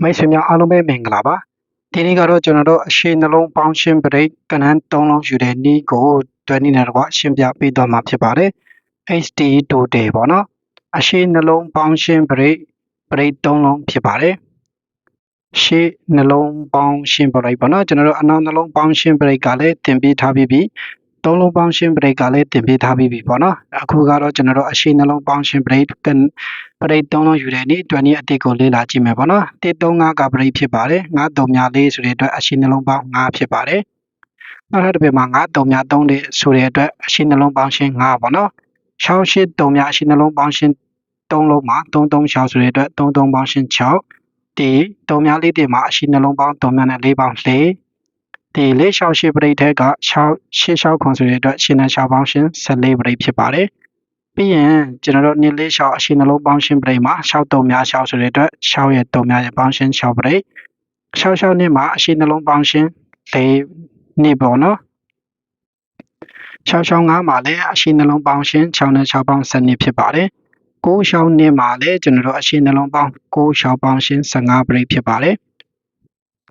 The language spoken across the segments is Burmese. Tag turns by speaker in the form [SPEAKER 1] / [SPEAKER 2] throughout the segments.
[SPEAKER 1] မိတ်ဆွေများအားလုံးပဲမင်္ဂလာပါဒီနေ့ကတော့ကျွန်တော်တို့အရှိနှလုံးပေါင်းရှင်းပရိတ်ကနန်း၃လုံးယူတဲ့နီးကိုတွဲနည်းနဲ့တော့ရှင်းပြပေးသွားမှာဖြစ်ပါတယ် HD total ပေါ့နော်အရှိနှလုံးပေါင်းရှင်းပရိတ်ပရိတ်၃လုံးဖြစ်ပါတယ်ရှေ့နှလုံးပေါင်းရှင်းပရိတ်ပေါ့နော်ကျွန်တော်တို့အနောက်နှလုံးပေါင်းရှင်းပရိတ်ကလည်းသင်ပေးထားပြီးပြီ သုံးလုံးပေါင်းရှင်းပရိတ်ကလည်းတင်ပေးထားပြီးပြီပေါ့နော်အခုကတော့ကျွန်တော်တို့အရှိနှလုံးပေါင်းရှင်းပရိတ်ကပရိတ်သုံးလုံးယူတဲ့နေ့တွင်နေ့အတိတ်ကိုလေ့လာကြည့်မယ်ပေါ့နော်135ကပရိတ်ဖြစ်ပါတယ်9တုံများလေးဆိုတဲ့အတွက်အရှိနှလုံးပေါင်း9ဖြစ်ပါတယ်နောက်ထပ်တစ်ပြင်မှာ9တုံများ3တဲ့ဆိုတဲ့အတွက်အရှိနှလုံးပေါင်းရှင်း9ပေါ့နော်68တုံများအရှိနှလုံးပေါင်းရှင်း3လုံးမှာ336ဆိုတဲ့အတွက်33ပေါင်းရှင်း6ဒီတုံများလေးတင်မှာအရှိနှလုံးပေါင်း3များနဲ့4ပေါင်း4 ဒီလေးရှောက်ရှိပရိတ်ထဲက6ရှေ့ရှောက်ခွန်ဆိုတဲ့အတွက်ရှင်းနဲ့6ပေါင်းရှင်း14ပရိတ်ဖြစ်ပါတယ်ပြီးရင်ကျွန်တော်တို့နှစ်လေးရှောက်အရှိနှလုံးပေါင်းရှင်းပရိတ်မှာ6တုံများ6ဆိုတဲ့အတွက်6ရဲ့တုံများရဲ့ပေါင်းရှင်း6ပရိတ်6 6နှစ်မှာအရှိနှလုံးပေါင်းရှင်း4နှစ်ပေါ့နော်6 6 5မှာလည်းအရှိနှလုံးပေါင်းရှင်း6နဲ့6ပေါင်း7နှစ်ဖြစ်ပါတယ်9 6နှစ်မှာလည်းကျွန်တော်တို့အရှိနှလုံးပေါင်း9 6ပေါင်းရှင်း15ပရိတ်ဖြစ်ပါတယ်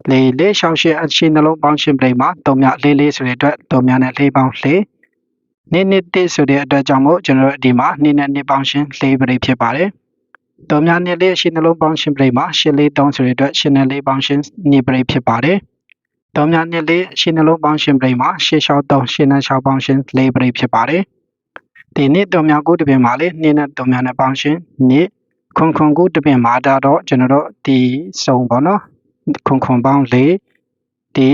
[SPEAKER 1] လေးလေးရှောက်ရှင်းအရှိနှလုံးပေါင်းရှင်းပရိမှာတုံမြလေးလေးဆိုတဲ့အတွက်တုံမြနဲ့လေးပေါင်းလေးနှစ်နှစ်တစ်ဆိုတဲ့အတွက်ကြောင့်မို့ကျွန်တော်တို့ဒီမှာနှစ်နဲ့နှစ်ပေါင်းရှင်းလေးပရိဖြစ်ပါတယ်တုံမြနှစ်လေးအရှိနှလုံးပေါင်းရှင်းပရိမှာရှင်းလေးသုံးဆိုတဲ့အတွက်ရှင်းနဲ့လေးပေါင်းရှင်းနှစ်ပရိဖြစ်ပါတယ်တုံမြနှစ်လေးအရှိနှလုံးပေါင်းရှင်းပရိမှာရှင်းလျှောက်သုံးရှင်းနဲ့လျှောက်ပေါင်းရှင်းလေးပရိဖြစ်ပါတယ်ဒီနှစ်တုံမြကိုတပင်မှာလေနှစ်နဲ့တုံမြနဲ့ပေါင်းရှင်းနှစ်ခွန်ခွန်ကိုတပင်မှာဒါတော့ကျွန်တော်တို့ဒီစုံပေါ့နော် ခွန်ခွန်ပေါင်း၄ဒီ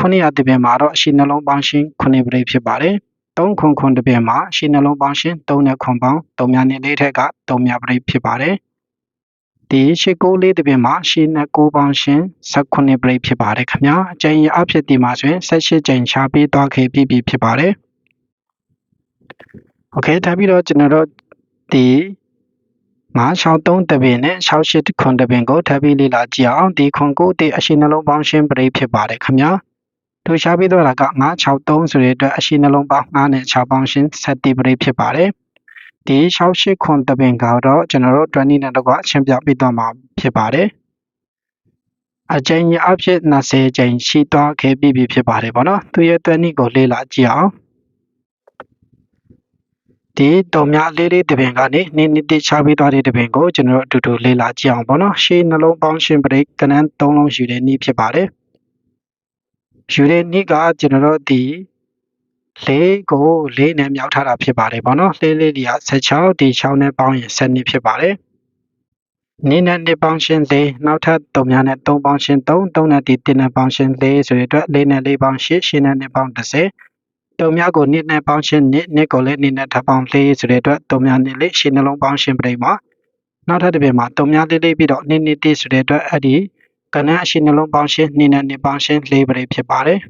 [SPEAKER 1] 900တပြင်မှာတော့အရှိနှလုံးပေါင်းရှင်9ပြိဖြစ်ပါတယ်3ခွန်ခွန်တပြင်မှာအရှိနှလုံးပေါင်းရှင်3နဲ့ခွန်ပေါင်း3များနဲ့၄ထက်က3များပြိဖြစ်ပါတယ်ဒီ694တပြင်မှာရှင်းနဲ့9ပေါင်းရှင်19 break ဖြစ်ပါတယ်ခင်ဗျာအကြိမ်အဖြစ်ဒီမှာဆိုရင်18ကြိမ်ရှားပေးသွားခဲ့ပြီဖြစ်ပါတယ် okay ဒါပြီးတော့ကျွန်တော်တို့ဒီ 963တပင်နဲ့68ခွန်တပင်ကိုထပ်ပြီးလေ့လာကြည့်အောင်ဒီခွန်ကိုဒီအရှိနှလုံးပေါင်းရှင်းပရိဖြစ်ပါတယ်ခင်ဗျာတို့ရှားပြီးတော့က963ဆိုတဲ့အတွက်အရှိနှလုံးပေါင်း9နဲ့6ပေါင်းရှင်း7ပရိဖြစ်ပါတယ်ဒီ68ခွန်တပင်ကတော့ကျွန်တော်တို့20နဲ့တော့အချင်းပြပြီးတော့မှာဖြစ်ပါတယ်အကျဉ်းရအဖြစ်20ကျိန်ရှိသွားခဲ့ပြီဖြစ်ပါတယ်ဗောနော်သူရဲ့20ကိုလေ့လာကြည့်အောင် ဒီတုံများလေးလေးတပင်ကနေနင်းနစ်တိချပေးသွားတဲ့တပင်ကိုကျွန်တော်တို့အတူတူလေ့လာကြည့်အောင်ပေါ့နော်ရှေးနှလုံးပေါင်းရှင်ပရိတ်ကနန်း၃လုံးယူတဲ့နည်းဖြစ်ပါတယ်ယူတဲ့နည်းကကျွန်တော်တို့ဒီလေးကိုလေးနဲ့မြောက်ထားတာဖြစ်ပါတယ်ပေါ့နော်လေးလေးတွေက16ဒီ6နဲ့ပေါင်းရင်7နှစ်ဖြစ်ပါတယ်နင်းနဲ့နှစ်ပေါင်းရှင်၄နောက်ထပ်တုံများနဲ့3ပေါင်းရှင်3 3နဲ့ဒီ1နဲ့ပေါင်းရှင်၄ဆိုတဲ့အတွက်၄နဲ့၄ပေါင်း8 8နဲ့2ပေါင်း30 တုံများကိုနှစ်နဲ့ပေါင်းရှင်းနှစ်နှစ်ကိုလည်းနှစ်နဲ့ထပ်ပေါင်းလေးဆိုတဲ့အတွက်တုံများနှစ်လေးရှင်းနှလုံးပေါင်းရှင်းပြိမှာနောက်ထပ်တစ်ပြင်မှာတုံများလေးလေးပြီးတော့နှစ်နှစ်တိဆိုတဲ့အတွက်အဲ့ဒီကဏ္ဍအရှင်းနှလုံးပေါင်းရှင်းနှစ်နဲ့နှစ်ပေါင်းရှင်းလေးပြိဖြစ်ပါတယ်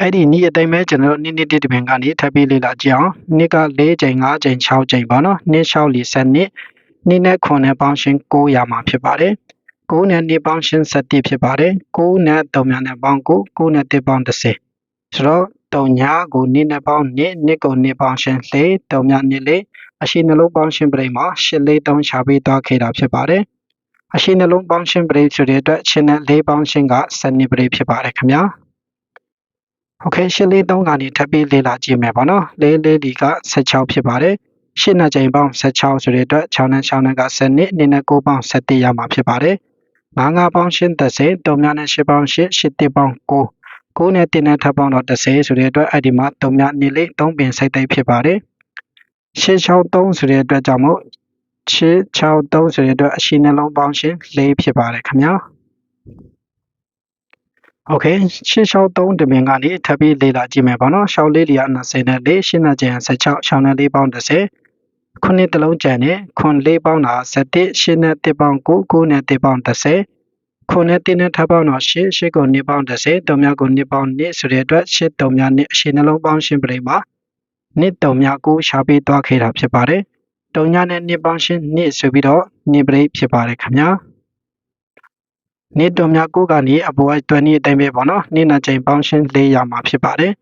[SPEAKER 1] အဲ့ဒီနေ့အတိုင်းပဲကျွန်တော်တို့နေ့နေ့တစ်ပြင်ကနေထပ်ပြီးလေ့လာကြည့်အောင်နှစ်က၄ချိန်၅ချိန်6ချိန်ပါနော်နှစ်6လီ7နှစ်နှစ်နဲ့9နဲ့ပေါင်းရှင်း900မှာဖြစ်ပါတယ်9နဲ့နှစ်ပေါင်းရှင်း7ဖြစ်ပါတယ်9နဲ့3များနဲ့ပေါင်း9 9နဲ့1ပေါင်း30 ဆိုတော့တုံညာကိုနစ်နှစ်ပေါင်းနစ်နစ်ကိုနစ်ပေါင်းရှင်းလေးတုံညာနစ်လေးအရှိနှလုံးပေါင်းရှင်းပရိမှာရှစ်လေးသုံးရှာပေးသွားခဲ့တာဖြစ်ပါတယ်အရှိနှလုံးပေါင်းရှင်းပရိဆိုတဲ့အတွက်ရှင်းနဲ့လေးပေါင်းရှင်းကစနစ်ပရိဖြစ်ပါတယ်ခင်ဗျာโอเคရှစ်လေးသုံးကနေထပ်ပြီးလေ့လာကြည့်မယ်ပေါ့နော်လေးလေးဒီက16ဖြစ်ပါတယ်ရှစ်နှစ်ချိန်ပေါင်း16ဆိုတဲ့အတွက်6နဲ့6နဲ့က7နှစ်2နဲ့9ပေါင်း7ရမှာဖြစ်ပါတယ်9 9ပေါင်းရှင်း30 3နဲ့8ပေါင်း8 8တိပေါင်း9 9နဲ့10နဲ့ထပ်ပေါင်းတော့30ဆိုတဲ့အတွက်အဲ့ဒီမှာ3မြနေလေး3ပင်စိုက်တိုက်ဖြစ်ပါတယ်663ဆိုတဲ့အတွက်ကြောင့်မို့663ဆိုတဲ့အတွက်အရှိနှလုံးပေါင်းရှင်၄ဖြစ်ပါတယ်ခင်ဗျာ Okay 663တမင်ကနေထပ်ပြီးလေ့လာကြည့်မယ်ပေါ့နော်6လေးလျာ20နဲ့4 8နဲ့ကျန်16 6နဲ့4ပေါင်း30ခုနှစ်တလုံးကျန်နဲ့ခုနှစ်လေးပေါင်းတာ17 8နဲ့1ပေါင်း9 9နဲ့1ပေါင်း30 ခုနဲ့တင်းနဲ့ထပ်ပေါင်းတော့ရှစ်ရှစ်ကိုနှစ်ပေါင်း30တုံများကိုနှစ်ပေါင်းနှစ်ဆိုတဲ့အတွက်ရှစ်တုံများနှစ်အရှိနှလုံးပေါင်းရှင်းပရိမှာနှစ်တုံများကိုရှာပေးသွားခဲ့တာဖြစ်ပါတယ်တုံညာနဲ့နှစ်ပေါင်းရှင်းနှစ်ဆိုပြီးတော့နှစ်ပရိဖြစ်ပါတယ်ခင်ဗျာနှစ်တုံများကိုကနေအပေါ်ကတွန်းနှစ်အတိုင်းပဲပေါ့နော်နှစ်နှစ်ချိန်ပေါင်းရှင်း၄ရာမှာဖြစ်ပါတယ်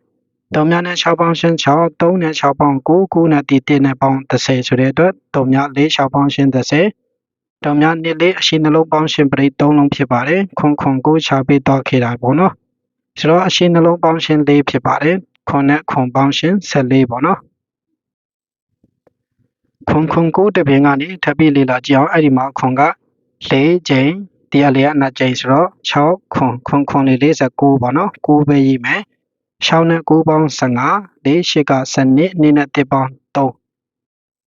[SPEAKER 1] တုံများနဲ့6ပေါင်းရှင်း6 3နဲ့6ပေါင်း9 9နဲ့တီ1နဲ့ပေါင်း30ဆိုတဲ့အတွက်တုံများ4 6ပေါင်းရှင်း30 တုံများနှစ်လေးအရှိနှလုံးပေါင်းရှင်ပရိသုံးလုံးဖြစ်ပါတယ်ခွန်ခွန်ကိုချပေးတော့ခဲ့တာပေါ့နော်ဆိုတော့အရှိနှလုံးပေါင်းရှင်လေးဖြစ်ပါတယ်ခွန်နဲ့ခွန်ပေါင်းရှင်14ပေါ့နော်ခွန်ခွန်ကိုတပင်ကနေထပ်ပြီးလေ့လာကြည့်အောင်အဲ့ဒီမှာခွန်က၄ချိန်တရားလျက်နှစ်ချိန်ဆိုတော့6ခွန်ခွန်ခွန်လေး49ပေါ့နော်9ပဲရေးမယ်6နဲ့9ပေါင်း15 4 8က7နှစ်2နဲ့1ပေါင်း3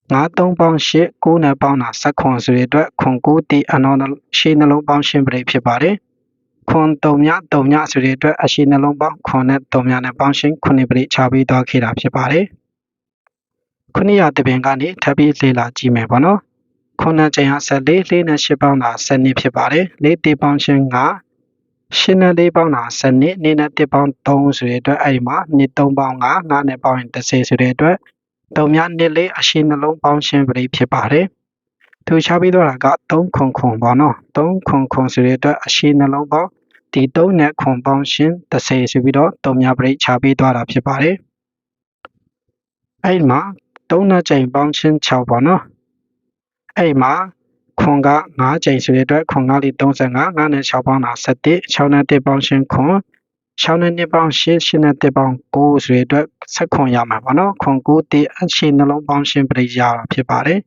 [SPEAKER 1] 5 3ပေါင်း8 9နဲ့ပေါင်းတာ7ခွန်ဆိုတဲ့အတွက်ခွန်9တီအနောရှေးနှလုံးပေါင်းရှင်းပရိဖြစ်ပါတယ်ခွန်3မြ3မြဆိုတဲ့အတွက်အရှိနှလုံးပေါင်းခွန်နဲ့3မြနဲ့ပေါင်းရှင်းခုနှစ်ပရိခြားပြီးသွားခဲ့တာဖြစ်ပါတယ်ခုနှစ်ရတပင်ကနေထပ်ပြီးလေ့လာကြည့်မယ်ပေါ့နော်ခုနှစ်ချိန်ဟာ14လေးနဲ့8ပေါင်းတာ7နှစ်ဖြစ်ပါတယ်လေးတီပေါင်းရှင်းကရှင်းနဲ့လေးပေါင်းတာ7နှစ်နေနဲ့1ပေါင်း3ဆိုတဲ့အတွက်အဲ့ဒီမှာနှစ်3ပေါင်း9 9နဲ့ပေါင်းရင်30ဆိုတဲ့အတွက် တုံများနှစ်လေးအရှိနှလုံးပေါင်းရှင်းပရိဖြစ်ပါတယ်သူချပြီးတော့က3ခွန်ခွန်ပေါ့နော်3ခွန်ခွန်ဆိုတဲ့အတွက်အရှိနှလုံးပေါင်းဒီ3နဲ့ခွန်ပေါင်းရှင်း30ဆိုပြီးတော့တုံများပရိချပြီးသွားတာဖြစ်ပါတယ်အဲ့ဒီမှာ3နှစ်ချိန်ပေါင်းရှင်း6ပေါ့နော်အဲ့မှာခွန်က9ချိန်ဆိုတဲ့အတွက်ခွန်ကလေး35 9နဲ့6ပေါင်းတာ17 6နဲ့1ပေါင်းရှင်းခွန် 6နဲ့2ပေါင်း8 8နဲ့1ပေါင်း9ဆိုတဲ့အတွက်ဆက်ခွန်ရမှာပေါ့နော်ခွန်9တိအရှိနှလုံးပေါင်းရှင်းပရိရတာဖြစ်ပါတယ်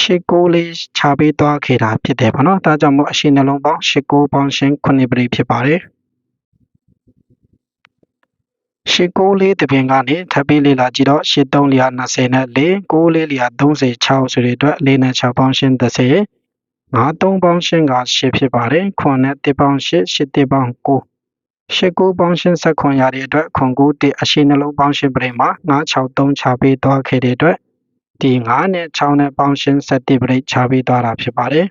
[SPEAKER 1] ရှစ်ကိုလေးခြာပေးသွားခဲ့တာဖြစ်တယ်ပေါ့နော်ဒါကြောင့်မို့အရှိနှလုံးပေါင်းရှစ်ကိုပေါင်းရှင်းခုနှစ်ပရိဖြစ်ပါတယ်ရှစ်ကိုလေးတပင်ကနေထပ်ပြီးလေ့လာကြည့်တော့ရှစ်3လျာ20နဲ့4 6လေးလျာ36ဆိုတဲ့အတွက်4နဲ့6ပေါင်းရှင်း30 5 3ပေါင်းရှင်းက10ဖြစ်ပါတယ်ခွန်နဲ့1ပေါင်း10 10 1ပေါင်း9 10 9ပေါင်းရှင်းဆက်ခွန်ရတဲ့အတွက်ခွန်9တိအရှိနှလုံးပေါင်းရှင်းပရိမှာ9 6 3ချပေးသွားခဲ့တဲ့အတွက်ဒီ9နဲ့6နဲ့ပေါင်းရှင်း7ပရိချပေးသွားတာဖြစ်ပါတယ်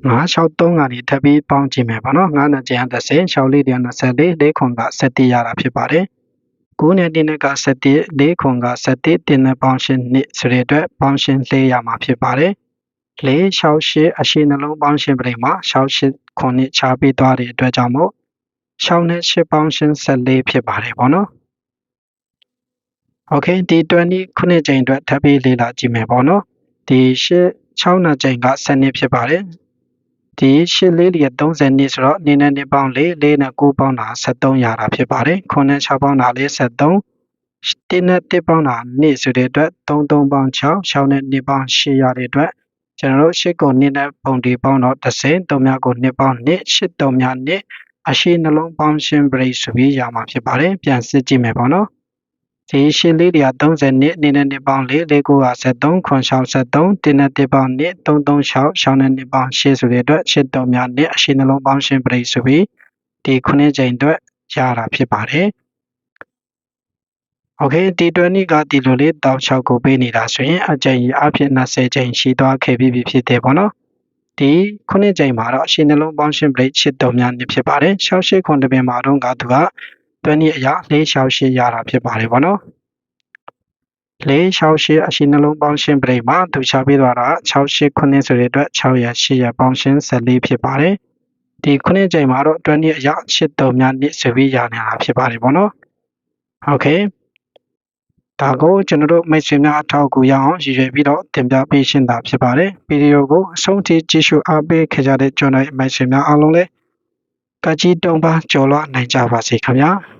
[SPEAKER 1] 963ကနေထပ်ပြီးပေါင်းကြည့်မယ်ပေါ့နော်9နဲ့ကျန်30 6လေးပြန်24 4ခွန်က7ရတာဖြစ်ပါတယ်9နဲ့1နဲ့က7 4ခွန်က7 1နဲ့ပေါင်းရှင်း2ဆိုတဲ့အတွက်ပေါင်းရှင်း4ရမှာဖြစ်ပါတယ် ၄၆၈အရှိနှလုံးပေါင်းရှင်ပရိမှာ68 9ချပေးသွားတဲ့အတွက်ကြောင့်မို့6နဲ့8ပေါင်းရှင်14ဖြစ်ပါတယ်ပေါ့နော်။ Okay ဒီ20ခုနှစ်ကြိမ်အတွက်ထပ်ပြီးလေ့လာကြည့်မယ်ပေါ့နော်။ဒီ8 6နှစ်ကြိမ်က10နှစ်ဖြစ်ပါတယ်။ဒီ8လေးလေး30နှစ်ဆိုတော့နေနဲ့နေပေါင်း4 4နဲ့9ပေါင်းတာ73ရတာဖြစ်ပါတယ်။9နဲ့6ပေါင်းတာလေး73တင်းနဲ့တစ်ပေါင်းတာနေ့ဆိုတဲ့အတွက်3 3ပေါင်း6 6နဲ့2ပေါင်း8ရတဲ့အတွက် ကျွန်တော်တို့8ကို2နဲ့ပုံဒီပေါင်းတော့30 3များကို2ပေါင်း2 8 3များ2အရှိနှလုံးပေါင်းရှင်းပရိဆိုပြီးရမှာဖြစ်ပါတယ်ပြန်စစ်ကြည့်မယ်ပေါ့နော်ဒီရှင်းလေးတွေက30နှစ်နေနဲ့နှစ်ပေါင်း4 4 9က73ခွန်63တင်းနဲ့တစ်ပေါင်း2 336ရှောင်းနဲ့နှစ်ပေါင်း8ဆိုတဲ့အတွက်8တုံများနှစ်အရှိနှလုံးပေါင်းရှင်းပရိဆိုပြီးဒီခုနှစ်ချိန်အတွက်ရတာဖြစ်ပါတယ် ။ Okay T20 ကဒီလိုလေးတောက်လျှောက်ကိုပေးနေတာဆိုရင်အကြိမ်အဖြစ်20ကြိမ်ရှိသွားခဲ့ပြီးပြီဖြစ်တယ်ပေါ့နော်။ဒီ9ကြိမ်မှာတော့ရှင်းနှလုံးပေါင်းရှင် plate 7တုံးများနေဖြစ်ပါတယ်။6 8ခွန်တပင်မှာတော့ကသူက20အရာ4 6 8ရတာဖြစ်ပါတယ်ပေါ့နော်။၄68အရှိနှလုံးပေါင်းရှင်ပြိမှာသူချပေးသွားတာ68ခုနှစ်ဆိုတဲ့အတွက်600 800ပေါင်းရှင်14ဖြစ်ပါတယ်။ဒီခုနှစ်ချိန်မှာတော့20အရာ83များနှစ်ဆိုပြီးရနေတာဖြစ်ပါတယ်ပေါ့နော်။ Okay ဒါကိုကျွန်တော်တို့မိတ်ဆွေများအထောက်အကူရအောင်ရည်ရွယ်ပြီးတော့တင်ပြပေးရှင်းတာဖြစ်ပါတယ်ဗီဒီယိုကိုအဆုံးထိကြည့်ရှုအားပေးခဲ့ကြတဲ့ကျွန်တော်မိတ်ဆွေများအားလုံးလည်းကကြီးတုံးပါကြော်လွှားနိုင်ကြပါစေခင်ဗျာ။